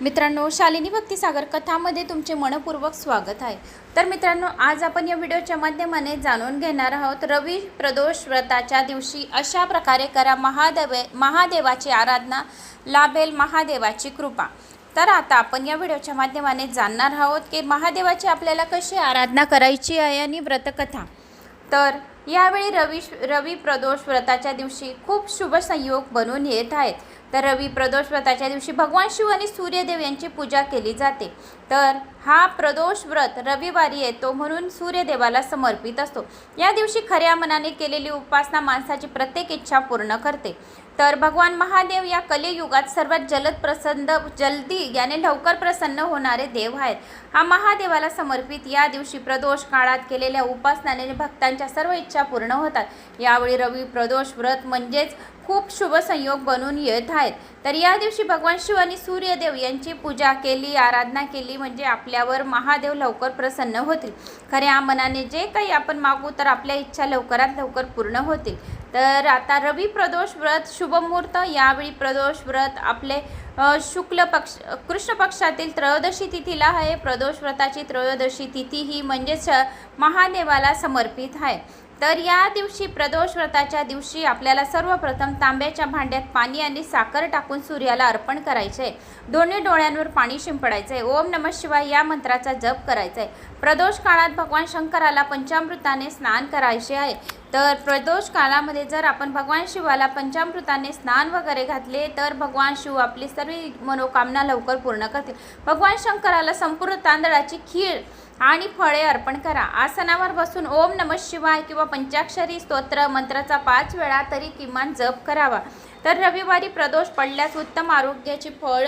मित्रांनो शालिनी भक्तिसागर कथामध्ये तुमचे मनपूर्वक स्वागत आहे. तर मित्रांनो आज आपण या व्हिडिओच्या माध्यमाने जाणून घेणार आहोत रवी प्रदोष व्रताच्या दिवशी अशा प्रकारे करा महादेवे महादेवाची आराधना लाभेल महादेवाची कृपा. तर आता आपण या व्हिडिओच्या माध्यमाने जाणणार आहोत की महादेवाची आपल्याला कशी आराधना करायची आहे आणि व्रतकथा. तर यावेळी रवी रवी प्रदोष व्रताच्या दिवशी खूप शुभ संयोग बनून येत आहेत. तर रवी प्रदोष व्रताच्या दिवशी भगवान शिव आणि सूर्यदेव यांची पूजा केली जाते. तर हा प्रदोष व्रत रविवारी येतो म्हणून सूर्यदेवाला समर्पित असतो. या दिवशी खऱ्या मनाने केलेली उपासना माणसाची प्रत्येक इच्छा पूर्ण करते. तर भगवान महादेव या कलियुगात सर्वात जलद प्रसन्न जलदी याने लवकर प्रसन्न होणारे देव आहेत. हा महादेवाला समर्पित या दिवशी प्रदोष काळात केलेल्या उपासनाने भक्तांच्या सर्व इच्छा पूर्ण होतात. यावेळी रवी प्रदोष व्रत म्हणजेच खूप शुभ संयोग बनून येत आहेत. तर या दिवशी भगवान शिव आणि सूर्यदेव यांची पूजा केली आराधना केली म्हणजे आपल्यावर महादेव लवकर प्रसन्न होतील. खऱ्या मनाने जे काही आपण मागू तर आपल्या इच्छा लवकरात लवकर पूर्ण होतील. तर आता रवी प्रदोष व्रत शुभमुहूर्त यावेळी प्रदोष व्रत आपले शुक्ल पक्ष कृष्ण पक्षातील त्रयोदशी तिथीला आहे. प्रदोष व्रताची त्रयोदशी तिथी ही म्हणजेच महादेवाला समर्पित आहे. तर या दिवशी प्रदोष व्रताच्या दिवशी आपल्याला सर्वप्रथम तांब्याच्या भांड्यात पाणी आणि साखर टाकून सूर्याला अर्पण करायचे. आहे दोन्ही डोळ्यांवर पाणी शिंपडायचे. आहे ओम नमः शिवाय या मंत्राचा जप करायचा. आहे प्रदोष काळात भगवान शंकराला पंचामृताने स्नान करायचे आहे. तर प्रदोष काळामध्ये जर आपण भगवान शिवाला पंचामृताने स्नान वगैरे घातले तर भगवान शिव आपली सर्व मनोकामना लवकर पूर्ण करतील. भगवान शंकराला संपूर्ण तांदळाची खीर आणि फळे अर्पण करा. आसनावर बसून ओम नम शिवाय किंवा पंचाक्षरी स्तोत्र मंत्राचा पाच वेळा तरी किमान जप करावा. तर रविवारी प्रदोष पडल्यास उत्तम आरोग्याची फळ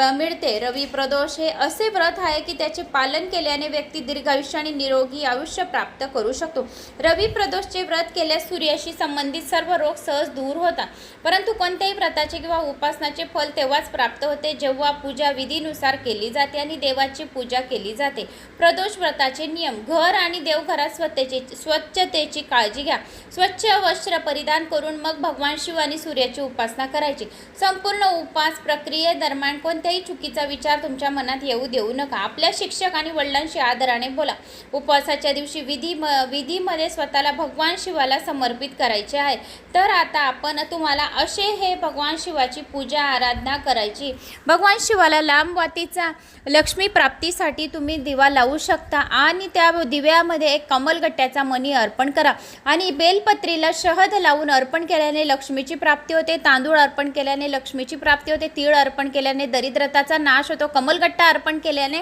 मिळते. रवी प्रदोष हे असे व्रत आहे की त्याचे पालन केल्याने व्यक्ती दीर्घायुष्य आणि निरोगी आयुष्य प्राप्त करू शकतो. रवी प्रदोषचे व्रत केल्यास सूर्याशी संबंधित सर्व रोग सहज दूर होतात. परंतु कोणत्याही व्रताचे किंवा उपासनाचे फल तेव्हाच प्राप्त होते जेव्हा पूजा विधीनुसार केली जाते आणि देवाची पूजा केली जाते. प्रदोष व्रताचे नियम घर आणि देवघरात स्वतःचे स्वच्छतेची काळजी घ्या. स्वच्छ वस्त्र परिधान करून मग भगवान शिव आणि सूर्याची उपासना करायची. संपूर्ण उपास प्रक्रियेदरम्यान कोणत्याही चुकीचा विचार तुमच्या मनात येऊ देऊ नका. आपल्या शिक्षक आणि वडिलांशी आदराने बोला. उपवासाच्या दिवशी विधी म विधीमध्ये स्वतःला भगवान शिवाला समर्पित करायचे आहे. तर आता आपण तुम्हाला असे हे भगवान शिवाची पूजा आराधना करायची. भगवान शिवाला लांब वातीचा लक्ष्मी प्राप्तीसाठी तुम्ही दिवा लावू शकता आणि त्या दिव्यामध्ये एक कमलगट्ट्याचा मणी अर्पण करा. आणि बेलपत्रीला शहद लावून अर्पण केल्याने लक्ष्मीची प्राप्ती होते तांदूळ अर्पण केल्याने लक्ष्मीची प्राप्ती होते तीळ अर्पण केल्याने दरिद्रताचा नाश होतो. कमलगट्टा अर्पण केल्याने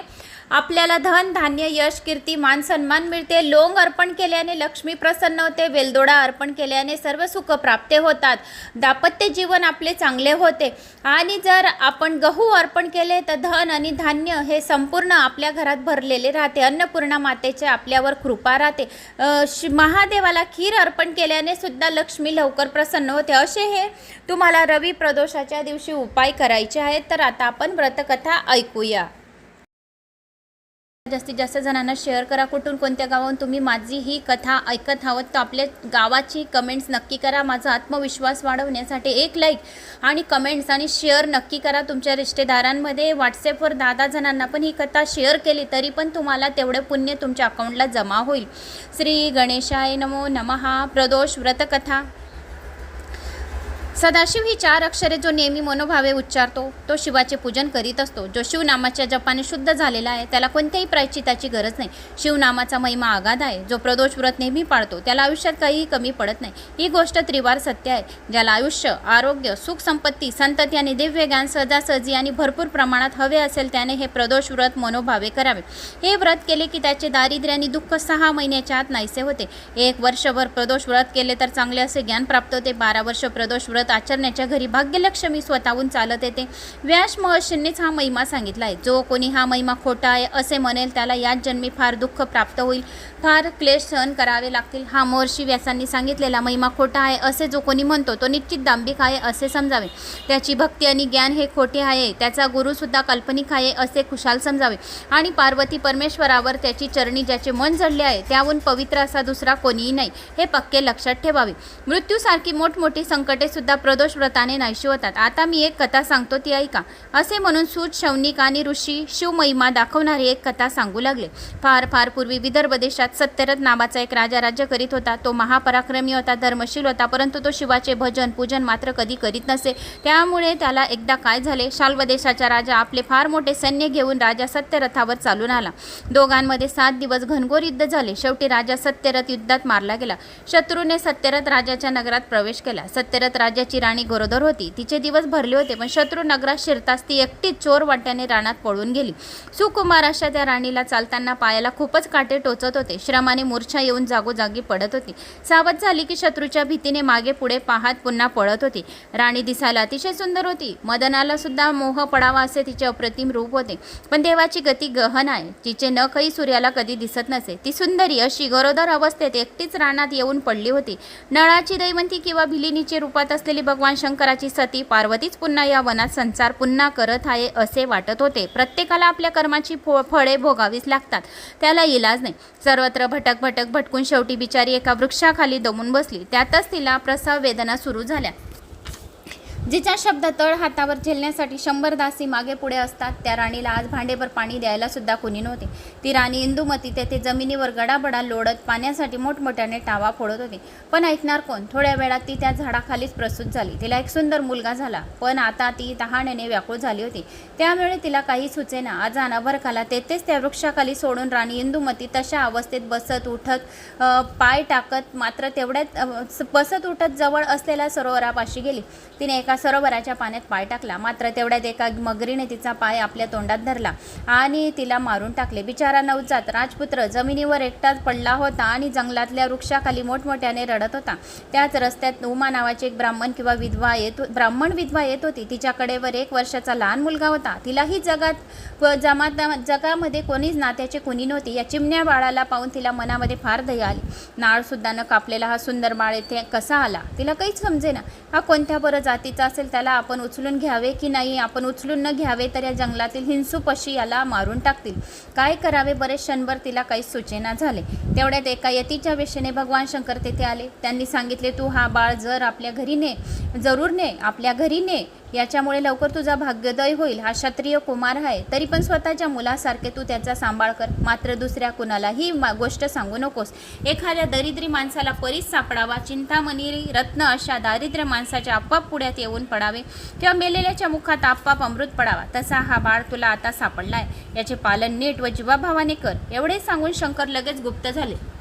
आपल्याला धन धान्य यश कीर्ती मान सन्मान मिळते. लोंग अर्पण केल्याने लक्ष्मी प्रसन्न होते. वेलदोडा अर्पण केल्याने सर्व सुख प्राप्त होतात. दाम्पत्य जीवन आपले चांगले होते. आणि जर आपण गहू अर्पण केले तर धन आणि धान्य हे संपूर्ण आपल्या घरात भरलेले राहते. अन्नपूर्णा मातेचे आपल्यावर कृपा राहते. श- महादेवाला खीर अर्पण केल्याने सुद्धा लक्ष्मी लवकर प्रसन्न होते. असे हे तुम्हाला रवी प्रदोषाच्या दिवशी उपाय करायचे आहेत. तर आता आपण व्रतकथा ऐकूया. जास्तीत जास्त जणांना शेअर करा. कुठून कोणत्या गावाहून तुम्ही माझी ही कथा ऐकत आहोत तर आपल्या गावाची कमेंट्स नक्की करा. माझा आत्मविश्वास वाढवण्यासाठी एक लाईक आणि कमेंट्स आणि शेअर नक्की करा. तुमच्या रिश्तेदारांमध्ये व्हॉट्सॲपवर दहा दहा जणांना पण ही कथा शेअर केली तरी पण तुम्हाला तेवढं पुण्य तुमच्या अकाउंटला जमा होईल. श्री गणेशाय नमो नमहा प्रदोष व्रतकथा. सदाशिव ही चार अक्षरे जो नेहमी मनोभावे उच्चारतो तो शिवाचे पूजन करीत असतो. जो शिवनामाच्या जपाने शुद्ध झालेला आहे त्याला कोणत्याही प्रायचिताची गरज नाही. शिवनामाचा महिमा आगाध आहे जो प्रदोष व्रत नेहमी पाळतो त्याला आयुष्यात काहीही कमी पडत नाही. ही गोष्ट त्रिवार सत्य आहे ज्याला आयुष्य आरोग्य सुख संपत्ती संतती आणि दिव्य ज्ञान सहजासहजी आणि भरपूर प्रमाणात हवे असेल त्याने हे प्रदोष व्रत मनोभावे करावे. हे व्रत केले की त्याचे दारिद्र्य आणि दुःख सहा महिन्याच्या आत नाहीसे होते. एक वर्षभर प्रदोष व्रत केले तर चांगले असे ज्ञान प्राप्त होते. बारा वर्ष प्रदोष व्रत आचरण्याच्या घरी भाग्यलक्ष्मी स्वतःहून चालत येते. व्यास महर्षींनीच हा महिमा सांगितला आहे. जो कोणी हा महिमा खोटा आहे असे म्हणेल त्याला याच जन्मी फार दुःख प्राप्त होईल. फार क्लेश सहन करावे लागतील. हा महर्षी व्यासांनी सांगितलेला महिमा खोटा आहे असे जो कोणी म्हणतो तो निश्चित दांभिक आहे असे समजावे. त्याची भक्ती आणि ज्ञान हे खोटे आहे. त्याचा गुरुसुद्धा काल्पनिक आहे असे खुशाल समजावे. आणि पार्वती परमेश्वरावर त्याची चरणी ज्याचे मन जडले आहे त्याहून पवित्र असा दुसरा कोणीही नाही. हे पक्के लक्षात ठेवावे. मृत्यूसारखी मोठमोठी संकटे सुद्धा आता प्रदोष व्रताने नाहीशी होतात. आता मी एक कथा सांगतो ती ऐका. असे म्हणून सूत शौनिक आणि ऋषी शिवमहिमा दाखवणारी एक कथा सांगू लागले. फार फार पूर्वी विदर्भ देशात सत्यरथ नावाचा एक राजा राज्य करीत होता. तो महापराक्रमी होता धर्मशील होता परंतु तो शिवाचे भजन पूजन मात्र कधी करीत नसे. त्यामुळे त्याला एकदा काय झाले? शाल्व देशाचा राजा आपले फार मोठे सैन्य घेऊन राजा सत्यरथावर चालून आला. दोघांमध्ये सात दिवस घनघोर युद्ध झाले. शेवटी राजा सत्यरथ युद्धात मारला गेला. शत्रूने सत्यरथ राजाच्या नगरात प्रवेश केला. सत्यरथ राजा राज्याची राणी गरोदर होती. तिचे दिवस भरले होते पण शत्रू नगरात शिरताच ती एकटीच चोर वाट्याने रानात पळून गेली. सुकुमार अशा त्या राणीला चालताना पायाला खूपच काटे टोचत होते. श्रमाने मूर्छा येऊन जागोजागी पडत होती. सावध झाली की शत्रूच्या भीतीने मागे पुढे पाहत पुन्हा पळत होती. राणी दिसायला अतिशय सुंदर होती. मदनाला सुद्धा मोह पडावा असे तिचे अप्रतिम रूप होते. पण देवाची गती गहन आहे. तिचे नखही सूर्याला कधी दिसत नसे. ती सुंदरी अशी गरोदर अवस्थेत एकटीच रानात येऊन पडली होती. नळाची दैवंती किंवा भिलिनीचे रूपात असलेली भगवान शंकराची सती पार्वतीच पुन्हा या वनात संसार पुन्हा करत आहे असे वाटत होते. प्रत्येकाला आपल्या कर्माची फो फळे भोगावीच लागतात. त्याला इलाज नाही. सर्वत्र भटक भटक भटकून शेवटी बिचारी एका वृक्षाखाली दमून बसली. त्यातच तिला प्रसव वेदना सुरू झाल्या. जिच्या शब्द तळ हातावर झेलण्यासाठी शंभर दासी मागे पुढे असतात त्या राणीला आज भांडेभर पाणी द्यायला सुद्धा कोणी नव्हते. ती राणी इंदुमती तेथे जमिनीवर गडाबडा लोडत पाण्यासाठी मोठमोठ्याने टावा फोडत होती. पण ऐकणार कोण? थोड्या वेळात ती त्या झाडाखालीच प्रसूत झाली. तिला एक सुंदर मुलगा झाला. पण आता ती तहाण्याने व्याकुळ झाली होती. त्यामुळे तिला काही सुचेना. आज अभरखाला तेथेच त्या वृक्षाखाली सोडून राणी इंदुमती तशा अवस्थेत बसत उठत पाय टाकत मात्र तेवढ्यात बसत उठत जवळ असलेल्या सरोवरापाशी गेली. तिने एका सरोवराच्या पाण्यात पाय टाकला. मात्र तेवढ्यात एका मगरीने तिचा पाय आपल्या तोंडात धरला आणि तिला मारून टाकले. बिचारा नवजात राजपुत्र जमिनीवर एकटाच पडला होता आणि जंगलातल्या वृक्षाखाली मोठमोठ्याने रडत होता. त्याच रस्त्यात उमा नावाची एक ब्राह्मण किंवा विधवा येत हो, ब्राह्मण विधवा येत होती. तिच्याकडे वर एक वर्षाचा लहान मुलगा होता. तिलाही जगात जमात जगामध्ये कोणीच नात्याचे कोणी नव्हती. या चिमण्या बाळाला पाहून तिला मनामध्ये फार दया आली. नाळ सुद्धा न कापलेला हा सुंदर बाळ येथे कसा आला? तिला काहीच समजेना. हा कोणत्या बरं जातीचा असेल त्याला आपण उचलून घ्यावे की नाही आपण उचलून न घ्यावे तर या जंगलातील हिंसू पशी याला मारून टाकतील. काय करावे? बरेच क्षणभर तिला काही सूचना झाले. तेवढ्यात एका यतीच्या वेशेने भगवान शंकर तेथे आले. त्यांनी सांगितले तू हा बाळ जर आपल्या घरी ने जरूर ने आपल्या घरी ने याच्यामुळे लवकर तुझा भाग्योदय होईल हा क्षत्रिय कुमार आहे. तरी पण स्वतःच्या मुलासारखे तू त्याचा सांभाळ कर. मात्र दुसऱ्या कुणालाही मा गोष्ट सांगू नकोस. एखाद्या दरिद्री माणसाला परीच सापडावा. चिंतामणी रत्न अशा दारिद्र्य माणसाच्या आपाप पुढ्यात येऊन पडावे किंवा मेलेल्याच्या मुखात आपाप अमृत पडावा. तसा हा बाळ तुला आता सापडला आहे याचे पालन नीट व जीवाभावाने कर. एवढे सांगून शंकर लगेच गुप्त झाले.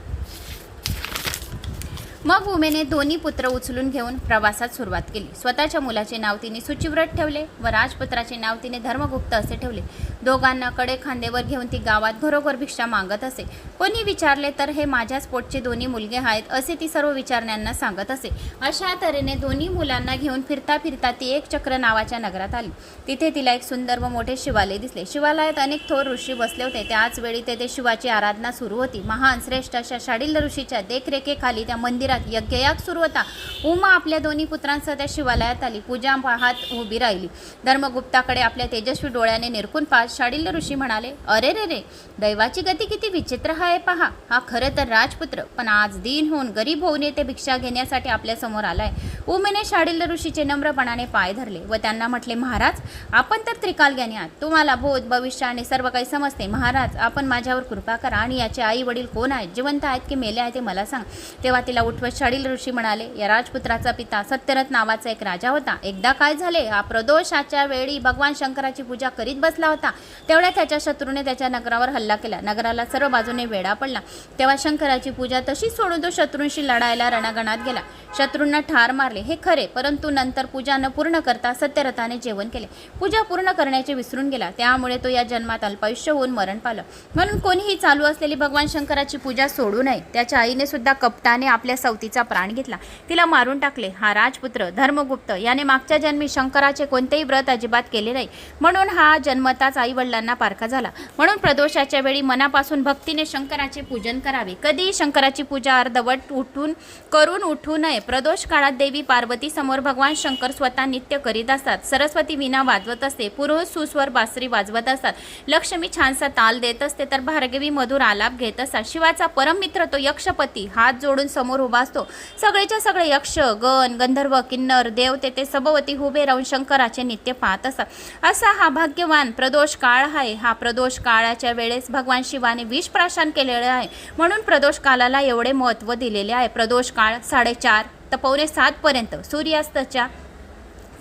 मग उमेने दोन्ही पुत्र उचलून घेऊन प्रवासात सुरुवात केली. स्वतःच्या मुलाचे नाव तिने सुचिव्रत ठेवले व राजपुत्राचे नाव तिने धर्मगुप्त असे ठेवले. दोघांना कडे खांदेवर घेऊन ती गावात घरोघर भिक्षा मागत असे. कोणी विचारले तर हे माझ्याच पोटचे दोन्ही मुलगे आहेत असे ती सर्व विचारण्यांना सांगत असे. अशा तऱ्हेने दोन्ही मुलांना घेऊन फिरता फिरता ती एक चक्र नावाच्या नगरात आली. तिथे तिला एक सुंदर व मोठे शिवालय दिसले. शिवालयात अनेक थोर ऋषी बसले होते. त्याच वेळी तेथे शिवाची आराधना सुरू होती. महान श्रेष्ठ अशा शाडिल ऋषीच्या देखरेखेखाली त्या मंदिरात यज्ञयाग सुरू होता. उमा आपल्या दोन्ही पुत्रांसह त्या शिवालयात आली. पूजा पाहत उभी राहिली. धर्मगुप्ताकडे आपल्या तेजस्वी डोळ्याने निरकून पाहत शाडिल्य ऋषी म्हणाले अरे रे रे दैवाची गती किती विचित्र आहे पहा. हा खरं तर राजपुत्र पण आज दिन होऊन गरीब होऊन येते भिक्षा घेण्यासाठी आपल्यासमोर आलाय. उमेने शाडिल्य ऋषीचे नम्रपणाने पाय धरले व त्यांना म्हटले महाराज आपण तर त्रिकालज्ञानी आहात. तुम्हाला भूत भविष्य आणि सर्व काही समजते. महाराज आपण माझ्यावर कृपा करा आणि याचे आई वडील कोण आहेत? जिवंत आहेत की मेले आहेत ते मला सांग. तेव्हा तिला उठवत शाडिल ऋषी म्हणाले या राजपुत्राचा पिता सत्यरथ नावाचा एक राजा होता. एकदा काय झाले हा प्रदोषाच्या वेळी भगवान शंकराची पूजा करीत बसला होता. तेवढ्या त्याच्या शत्रूने त्याच्या नगरावर हल्ला केला. नगराला सर्व बाजूने वेढा पडला. तेव्हा शंकराची पूजा तशीच सोडून तो शत्रूंशी लढायला रणागणात गेला. शत्रूंना ठार मारले हे खरे परंतु नंतर पूजा न पूर्ण करता सत्यरथाने जेवण केले. पूजा पूर्ण करण्याचे विसरून गेला. त्यामुळे तो या जन्मात अल्पायुष्य होऊन मरण पावलं. म्हणून कोणीही चालू असलेली भगवान शंकराची पूजा सोडू नये. त्याच्या आईने सुद्धा कपटाने आपल्या सवतीचा प्राण घेतला. तिला मारून टाकले. हा राजपुत्र धर्मगुप्त याने मागच्या जन्मी शंकराचे कोणतेही व्रत अजिबात केले नाही. म्हणून हा जन्मताच आई वडिलांना पारखा झाला. म्हणून प्रदोषाच्या वेळी मनापासून भक्तीने शंकराचे पूजन करावे. कधीही शंकराची पूजा अर्धवट उठून करून उठू नये. प्रदोष काळात देवी पार्वती समोर भगवान शंकर स्वतः नित्य करीत असतात. सरस्वती विना वाजवत असते. पुरुष सुस्वर बासरी वाजवत असतात. लक्ष्मी छानसा ताल देत असते तर भार्गवी मधुर आलाप घेत असतात. शिवाचा परममित्र तो यक्षपती. हात जोडून समोर उभा असतो सगळेच्या सगळे यक्ष गण गंधर्व किन्नर देव तेथे सभोवती उभे राहून शंकराचे नित्य पाहत असतात. असा हा भाग्यवान प्रदोष काळ आहे. हा प्रदोष काळाच्या वेळेस भगवान शिवाने विष प्राशन केलेले आहे. म्हणून प्रदोष काळाला एवढे महत्त्व दिलेले आहे. प्रदोष काळ साडेचार तर पावणे सातपर्यंत सूर्यास्ताच्या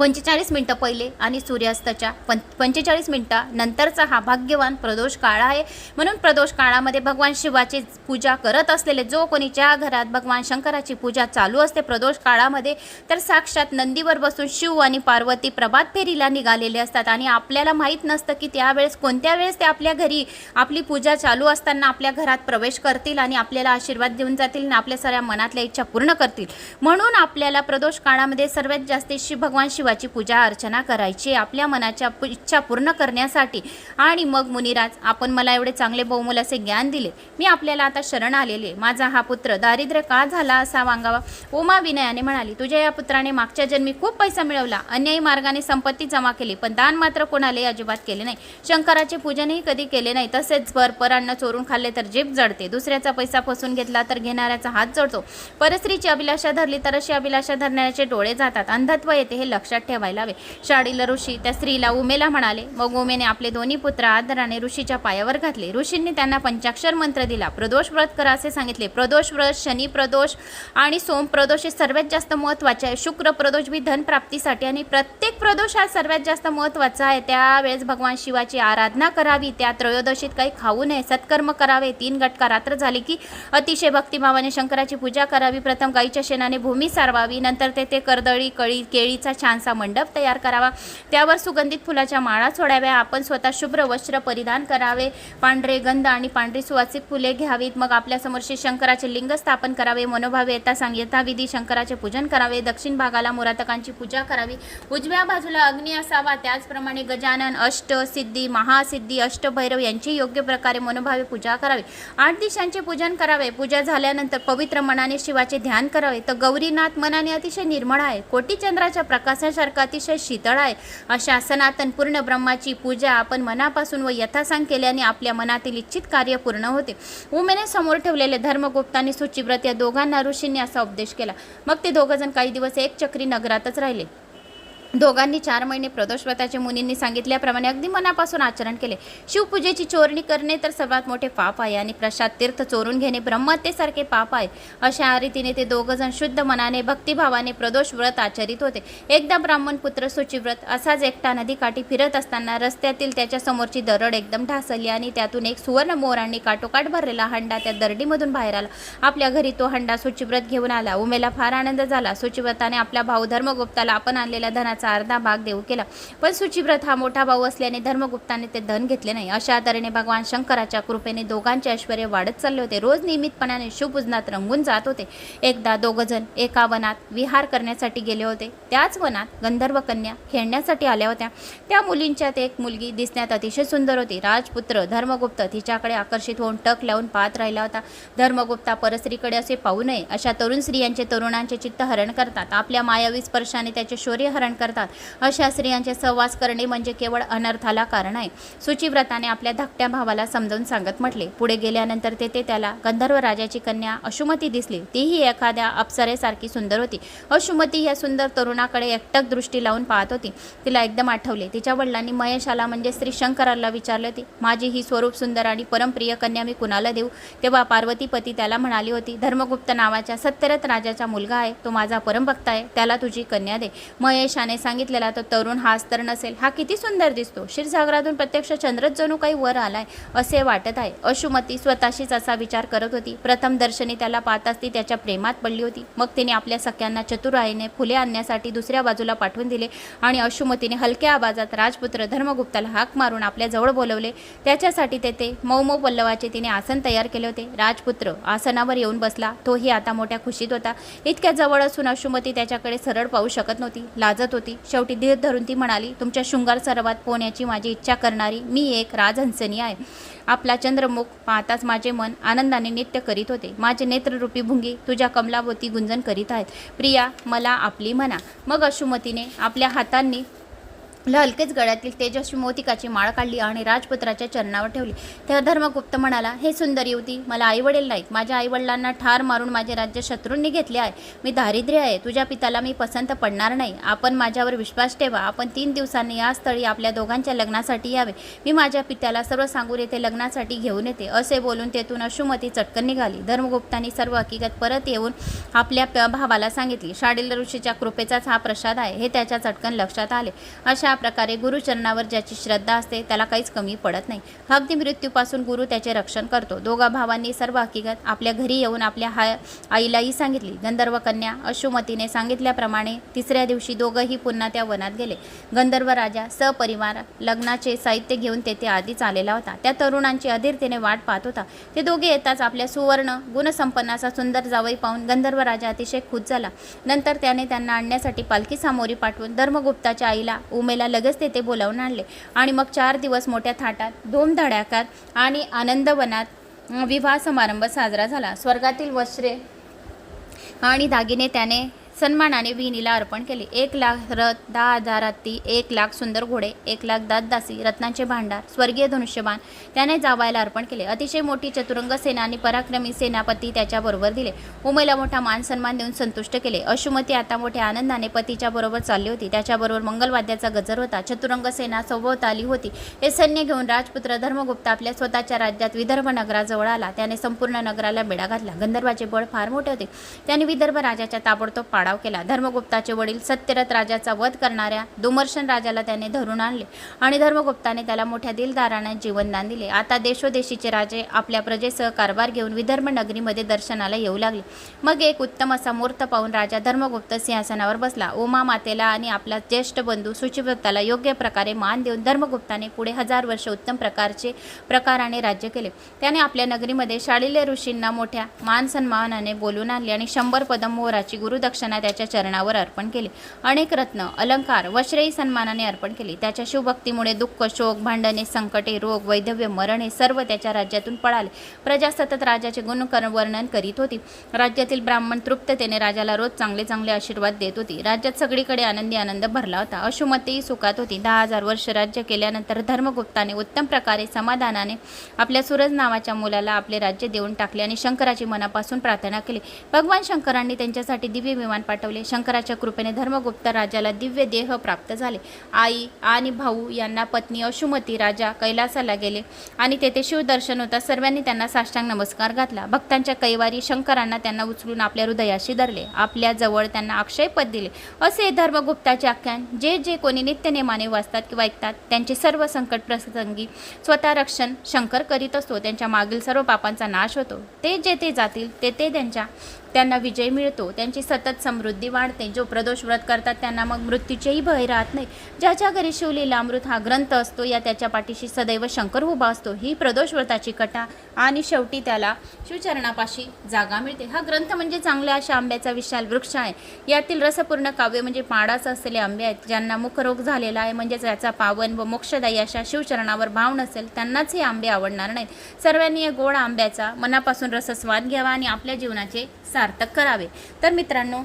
पंचेचाळीस मिनटं पहिले आणि सूर्यास्ताच्या पं पंचेचाळीस मिनटं नंतरचा हा भाग्यवान प्रदोष काळ आहे. म्हणून प्रदोष काळामध्ये भगवान शिवाची पूजा करत असलेले जो कोणी ज्या घरात भगवान शंकराची पूजा चालू असते प्रदोष काळामध्ये तर साक्षात नंदीवर बसून शिव आणि पार्वती प्रभात फेरीला निघालेले असतात. आणि आपल्याला माहीत नसतं की त्यावेळेस कोणत्या वेळेस ते आपल्या घरी आपली पूजा चालू असताना आपल्या घरात प्रवेश करतील आणि आपल्याला आशीर्वाद देऊन जातील आणि आपल्या सगळ्या मनातल्या इच्छा पूर्ण करतील. म्हणून आपल्याला प्रदोष काळामध्ये सर्वात जास्त शिव भगवान शिवा शिवाची पूजा अर्चना करायची आपल्या मनाच्या इच्छा पूर्ण करण्यासाठी. आणि मग मुनिराज आपण मला एवढे चांगले बहुमूल असे ज्ञान दिले. मी आपल्याला आता शरण आलेले माझा हा पुत्र दारिद्र्य का झाला असा वांगावा? उमा विनयाने म्हणाली तुझ्या या पुत्राने मागच्या जन्मी खूप पैसा मिळवला. अन्यायी मार्गाने संपत्ती जमा केली पण दान मात्र कोणालाही अजिबात केले नाही. शंकराचे पूजनही कधी केले नाही. तसेच भर परांना चोरून खाल्ले तर जीभ जडते दुसऱ्याचा पैसा फसून घेतला तर घेणाऱ्याचा हात जडतो परस्त्रीची अभिलाषा धरली तर अशी अभिलाषा धरण्याचे डोळे जातात. अंधत्व येते हे लक्षात ठेवायला हवे. शाडीला ऋषी त्या स्त्रीला उमेला म्हणाले. मग उमेने आपले दोन्ही पुत्र आदराने ऋषीच्या पायावर घातले. ऋषींनी त्यांना पंचाक्षर मंत्र दिला. प्रदोष व्रत करा असे सांगितले. प्रदोष व्रत शनी प्रदोष आणि सोम प्रदोष हे सर्वात जास्त महत्त्वाचे आहे. शुक्र प्रदोष बी धन प्राप्तीसाठी आणि प्रत्येक प्रदोष हा सर्वात जास्त महत्त्वाचा आहे. त्यावेळेस भगवान शिवाची आराधना करावी. त्या त्रयोदशीत काही खाऊ नये. सत्कर्म करावे. तीन गटका रात्र झाली की अतिशय भक्तिभावाने शंकराची पूजा करावी. प्रथम गाईच्या शेणाने भूमी सारवावी. नंतर तेथे कर्दळी कळी केळीचा छान फुलांचा मंडप तयार करावा. त्यावर सुगंधित फुलाच्या माळा सोडाव्या. आपण स्वतः शुभ्र वस्त्र परिधान करावे. पांढरे गंध आणि पांढरी सुवासिक फुले घ्यावीत. मग आपल्यासमोर श्री शंकराचे लिंग स्थापन करावे. मनोभावे येता सांग यथाविधी शंकराचे पूजन करावे. दक्षिण भागाला मुरातकांची पूजा करावी. उजव्या बाजूला अग्नी असावा. त्याचप्रमाणे गजानन अष्ट सिद्धी महासिद्धी अष्टभैरव यांची योग्य प्रकारे मनोभावे पूजा करावी. आठ दिशांचे पूजन करावे. पूजा झाल्यानंतर पवित्र मनाने शिवाचे ध्यान करावे. तर गौरीनाथ मनाने अतिशय निर्मळ आहे. कोटी चंद्राच्या प्रकाशासारखं अतिशय शीतळ आहे. अशा सनातन पूर्ण ब्रह्माची पूजा आपण मनापासून व यथासांग केल्याने आपल्या मनातील इच्छित कार्य पूर्ण होते. उमेने समोर ठेवलेले धर्मगुप्तांनी सुचिव्रत या दोघांना ऋषींनी असा उपदेश केला. मग ते दोघंजण काही दिवस एक चक्री नगरातच राहिले. दोघांनी चार महिने प्रदोषव्रताचे मुनींनी सांगितल्याप्रमाणे अगदी मनापासून आचरण केले. शिवपूजेची चोरणी करणे तर सर्वात मोठे पाप आहे आणि प्रसाद तीर्थ चोरून घेणे ब्रह्मतेसारखे पाप आहे. अशा रीतीने ते दोघंजण शुद्ध मनाने भक्तिभावाने प्रदोष व्रत आचरित होते. एकदा ब्राह्मण पुत्र सुचिव्रत असाच एकटा नदीकाठी फिरत असताना रस्त्यातील त्याच्या समोरची दरड एकदम ढासळली आणि त्यातून एक सुवर्ण मोरांनी काटोकाट भरलेला हंडा त्या दरडीमधून बाहेर आला. आपल्या घरी तो हंडा सुचिव्रत घेऊन आला. उमेला फार आनंद झाला. सुचिव्रताने आपल्या भाऊ धर्मगुप्ताला आपण आणलेल्या धनाचा अर्धा भाग देऊ केला. पण सुचिव्रत हा मोठा भाऊ असल्याने धर्मगुप्ताने ते धन घेतले नाही. अशा तऱ्हेने भगवान शंकराच्या कृपेने दोघांचे ऐश्वर वाढत चालले होते. रोज नियमितपणाने शिवपूजनात रंगून जात होते. एकदा दोघंजण एका वनात विहार करण्यासाठी गेले होते. त्याच वनात गंधर्व कन्या खेळण्यासाठी आल्या होत्या. त्या मुलींच्यात एक मुलगी दिसण्यात अतिशय सुंदर होती. राजपुत्र धर्मगुप्त तिच्याकडे आकर्षित होऊन टक लावून पाहत राहिला होता. धर्मगुप्ता परस्त्रीकडे असे पाहू नये अशा तरुण स्त्रियांचे तरुणांचे चित्त हरण करतात. आपल्या मायावी स्पर्शाने त्याचे शौर्य हरण करतात. अशा स्त्रियांचे सहवास करणे म्हणजे केवळ अनर्थाला कारण आहे. सुचिव्रताने आपल्या धाकट्या भावाला समजावून सांगत म्हटले. पुढे गेल्यानंतर तेथे त्याला गंधर्व राजाची कन्या अशुमती दिसली. तीही एखाद्या अप्सरेसारखी सुंदर होती. अशुमती या सुंदर तरुणाकडे एकटक दृष्टी लावून पाहत होती. तिला एकदम आठवले. तिच्या वडिलांनी महेशाला म्हणजे श्री शंकराला विचारले होते. माझी ही स्वरूप सुंदर आणि परमप्रिय कन्या मी कुणाला देऊ? तेव्हा पार्वतीपती त्याला म्हणाली होती धर्मगुप्त नावाच्या सत्यरथ राजाचा मुलगा आहे. तो माझा परमभक्त आहे. त्याला तुझी कन्या दे. महेशाने सांगितलेला तो तरुण हाच तर नसेल. हा किती सुंदर दिसतो. क्षीरसागरातून प्रत्यक्ष चंद्रच जणू काही वर आलाय असे वाटत आहे. अशुमती स्वतःशीच असा विचार करत होती. प्रथम दर्शनी त्याला पाहताच ती त्याच्या प्रेमात पडली होती. मग तिने आपल्या सख्यांना चतुराईने फुले आणण्यासाठी दुसऱ्या बाजूला पाठवून दिले आणि अशुमतीने हलक्या आवाजात राजपुत्र धर्मगुप्ताला हाक मारून आपल्या जवळ बोलवले. त्याच्यासाठी तेथे मौमौ पल्लवाचे तिने आसन तयार केले होते. राजपुत्र आसनावर येऊन बसला. तोही आता मोठ्या खुशीत होता. इतक्या जवळ असून अशुमती त्याच्याकडे सरळ पाहू शकत नव्हती. लाजत होती. शेवटी धीर धरून ती म्हणाली तुमच्या शृंगार सर्वात पोहण्याची माझी इच्छा करणारी मी एक राजहंसनी आहे. आपला चंद्रमुख पाहताच माझे मन आनंदाने नित्य करीत होते. माझे नेत्ररूपी भुंगी तुझ्या कमलावती गुंजन करीत आहेत. प्रिया मला आपली म्हणा मग अशुमतीने आपल्या हातांनी हलकेच गळ्यातील तेजस्वी मोतिकाची माळ काढली आणि राजपुत्राच्या चरणावर ठेवली. तेव्हा धर्मगुप्त म्हणाला हे सुंदर युवती मला आईवडील नाहीत. माझ्या आईवडिलांना ठार मारून माझे राज्य शत्रूंनी घेतले आहे. मी दारिद्र्य आहे. तुझ्या पिताला मी पसंत पडणार नाही. आपण माझ्यावर विश्वास ठेवा. आपण तीन दिवसांनी या स्थळी आपल्या दोघांच्या लग्नासाठी यावे. मी माझ्या पित्याला सर्व सांगून येथे लग्नासाठी घेऊन येते. असे बोलून तेथून अशुमती चटकन निघाली. धर्मगुप्तांनी सर्व हकीकत परत येऊन आपल्या प- भावाला सांगितली. शाडील ऋषीच्या कृपेचाच हा प्रसाद आहे. हे त्याच्या चटकन लक्षात आले. अशा प्रकारे गुरुचरणावर ज्याची श्रद्धा असते त्याला काहीच कमी पडत नाही. अगदी मृत्यूपासून गुरु त्याचे रक्षण करतो. दोघा भावांनी सर्व हकीकत आपल्या घरी येऊन आपल्या हा आईलाही सांगितली. गंधर्व कन्या अशुमतीने सांगितल्याप्रमाणे तिसऱ्या दिवशी दोघंही पुन्हा त्या वनात गेले. गंधर्व राजा सपरिवार लग्नाचे साहित्य घेऊन तेथे आधीच आलेला होता. त्या तरुणांची अधीरतेने वाट पाहत होता. ते दोघे येताच आपल्या सुवर्ण गुणसंपन्नाचा सुंदर जावई पाहून गंधर्व राजा अतिशय खुश झाला. नंतर त्याने त्यांना आणण्यासाठी पालखी सामोरी पाठवून धर्मगुप्ताच्या आईला उमेला लगेच तेथे बोलावून आणले. आणि मग चार दिवस मोठ्या थाटात धूमधडाक्यात आणि आनंदवनात विवाह समारंभ साजरा झाला. स्वर्गातील वस्त्रे आणि दागिने त्याने सन्मानाने विहिनीला अर्पण केले. एक लाख रथ दहा हजार हत्ती एक लाख सुंदर घोडे एक लाख दातदासी रत्नांचे भांडार स्वर्गीय धनुष्यबाण त्याने जावायला अर्पण केले. अतिशय मोठी चतुरंग सेना आणि पराक्रमी सेनापती त्याच्याबरोबर दिले. उमेला मोठा मान सन्मान देऊन संतुष्ट केले. अशुमती आता मोठ्या आनंदाने पतीच्या बरोबर चालली होती. त्याच्याबरोबर मंगलवाद्याचा गजर होता. चतुरंग सेना सभोवताली होती. हे सैन्य घेऊन राजपुत्र धर्मगुप्त आपल्या स्वतःच्या राज्यात विदर्भ नगराजवळ आला. त्याने संपूर्ण नगराला बेडा घातला. गंधर्वाचे बळ फार मोठे होते. त्याने विदर्भ राजाच्या ताबडतोब पाडाव केला. धर्मगुप्ताचे वडील सत्यरथ राजाचा वध करणाऱ्या दुमर्शन राजाला त्याने धरून आणले आणि धर्मगुप्ताने त्याला मोठ्या दिलदाराने जीवनदान दिले. आता देशोदेशीचे राजे आपल्या प्रजेसह कारभार घेऊन विदर्भ नगरीमध्ये दर्शनाला येऊ लागले. मग एक उत्तम असा मूर्त पाहून राजा धर्मगुप्त सिंहासनावर बसला. उमा मातेला आणि आपला ज्येष्ठ बंधू सुचिव्रताला योग्य प्रकारे मान देऊन धर्मगुप्ताने पुढे हजार वर्ष उत्तम प्रकारचे प्रकाराने राज्य केले. त्याने आपल्या नगरीमध्ये शाळिल्य ऋषींना मोठ्या मान सन्मानाने बोलून आणले आणि शंभर पदम मोहराची गुरुदक्षिणा त्याच्या चरणावर अर्पण केले. अनेक रत्न अलंकार वश्रही सन्मानाने अर्पण केले. त्याच्या शिवभक्तीमुळे दुःख शोक भांडणे संकटे रोग वैधव्य मरण हे सर्व त्याच्या राज्यातून पळाले. प्रजा सतत राजाचे गुण वर्णन करीत होती. राज्यातील ब्राह्मण तृप्ततेने राजाला रोज चांगले चांगले आशीर्वाद देत होती. राज्यात सगळीकडे आनंदी आनंद भरला होता. अशुमतेही सुखात होती. दहा हजार वर्ष राज्य केल्यानंतर धर्मगुप्ताने उत्तम प्रकारे समाधानाने आपल्या सूरज नावाच्या मुलाला आपले राज्य देऊन टाकले आणि शंकराची मनापासून प्रार्थना केली. भगवान शंकरांनी त्यांच्यासाठी दिव्य विमान पाठवले. शंकराच्या कृपेने धर्मगुप्त राजाला दिव्य देह प्राप्त झाले. आई आणि भाऊ यांना पत्नी अशुमती राजा कैलासाला गेले आणि तेथे शिवदर्शन होता. सर्वांनी त्यांना साष्टांग नमस्कार घातला. भक्तांच्या कैवारी शंकरांना त्यांना उचलून आपल्या हृदयाशी धरले. आपल्या जवळ त्यांना अक्षयपद दिले. असे धर्मगुप्ताचे आख्यान जे जे कोणी नित्यनेमाने वाचतात किंवा ऐकतात त्यांचे सर्व संकट प्रसंगी स्वतः रक्षण शंकर करीत असतो. त्यांच्या मागील सर्व पापांचा नाश होतो. ते जेथे जातील तेथे त्यांच्या त्यांना विजय मिळतो त्यांची सतत समृद्धी वाढते जो प्रदोष व्रत करतात त्यांना मग मृत्यूचेही भय राहत नाही. ज्याच्या घरी शिवलीला अमृत हा ग्रंथ असतो या त्याच्या पाठीशी सदैव शंकर उभा असतो. ही प्रदोष व्रताची कथा आणि शेवटी त्याला शिवचरणापाशी जागा मिळते. हा ग्रंथ म्हणजे चांगल्या अशा आंब्याचा विशाल वृक्ष आहे. यातील रसपूर्ण काव्य म्हणजे पाडाच असलेले आंबे आहेत ज्यांना मुखरोग झालेला आहे. म्हणजेच याचा पावन व मोक्षदायी अशा शिवचरणावर भाव नसेल त्यांनाच हे आंबे आवडणार नाहीत. सर्वांनी या गोड आंब्याचा मनापासून रसस्वाद घ्यावा आणि आपल्या जीवनाचे सार्थक करावे. तर मित्रांनो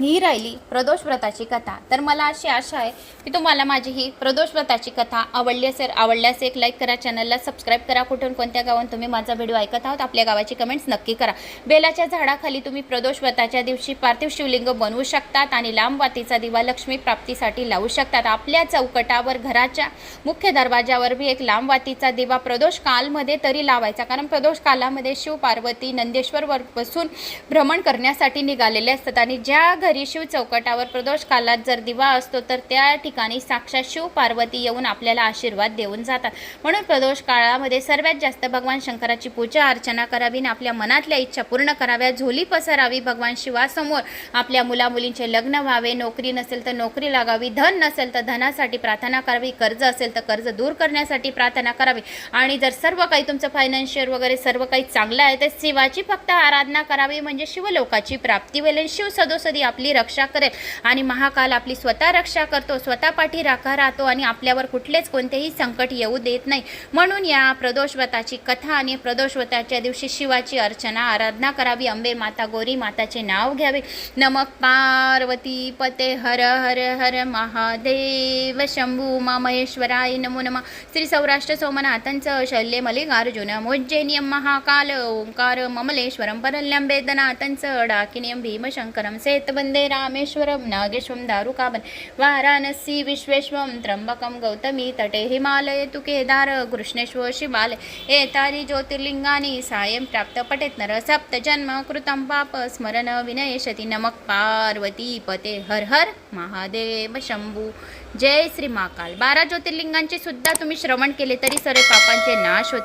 ही राहिली प्रदोष व्रताची कथा. तर मला अशी आशा आहे की तुम्हाला माझी ही प्रदोष व्रताची कथा आवडली असेल आवडल्यास एक लाईक करा चॅनलला सबस्क्राईब करा. कुठून कोणत्या गावात तुम्ही माझा व्हिडिओ ऐकत आहोत आपल्या गावाची कमेंट्स नक्की करा. बेलाच्या झाडाखाली तुम्ही प्रदोष व्रताच्या दिवशी पार्थिव शिवलिंग बनवू शकतात आणि लांब वातीचा दिवा लक्ष्मी प्राप्तीसाठी लावू शकतात. आपल्या चौकटावर घराच्या मुख्य दरवाजावर बी एक लांब वातीचा दिवा प्रदोष कालमध्ये तरी लावायचा. कारण प्रदोष कालामध्ये शिव पार्वती नंदेश्वरवर बसून भ्रमण करण्यासाठी निघालेले असतात. आणि ज्या घरी शिव चौकटावर प्रदोष कालात जर दिवा असतो तर त्या ठिकाणी साक्षात शिव पार्वती येऊन आपल्याला आशीर्वाद देऊन जातात. म्हणून प्रदोष काळामध्ये सर्वात जास्त भगवान शंकराची पूजा अर्चना करावी आणि आपल्या मनातल्या इच्छा पूर्ण कराव्या. झोली पसरावी भगवान शिवासमोर. आपल्या मुलामुलींचे लग्न व्हावे. नोकरी नसेल तर नोकरी लागावी. धन नसेल तर धनासाठी प्रार्थना करावी. कर्ज असेल तर कर्ज दूर करण्यासाठी प्रार्थना करावी. आणि जर सर्व काही तुमचं फायनान्शियल वगैरे सर्व काही चांगलं आहे तर शिवाची फक्त आराधना करावी. म्हणजे शिवलोकाची प्राप्ती होईल आणि शिव सदोसदी आपल्या आपली रक्षा करेल. आणि महाकाल आपली स्वतः रक्षा करतो स्वतः पाठी राखा राहतो आणि आपल्यावर कुठलेच कोणतेही संकट येऊ देत नाही. म्हणून या प्रदोषव्रताची कथा आणि प्रदोषव्रताच्या दिवशी शिवाची अर्चना आराधना करावी. अंबे माता गोरी माताचे नाव घ्यावे. नमक पार्वती पते हर हर हर महादेव. शंभू मा महेश्वराय नमो नमः. श्री सौराष्ट्र सोमनाथांचं शल्य मल्लिकार्जुन मोज्जैनियम महाकाल. ओंकार ममलेश्वरम परल्यम वेदनाथांचं डाकिनियम भीमशंकरम सेतबंदे रामेश्वरम नागेश्वं दारुकाबन वाराणसी विश्वेश्वं त्र्यंबकम गौतमी तटे हिमालय तु केदार कृष्णेश्वर शिवालय एतारी ज्योतिर्लिंगानी सायं प्राप्त पटेत नर सप्त जन्म कृतं पाप स्मरण विनयशती नमक पार्वती पते हर हर महादेव शंभू जय श्री महाकाल. बारा ज्योतिर्लिंगांचे सुद्धा तुम्ही श्रवण केले तरी सर्व पापांचे नाश होते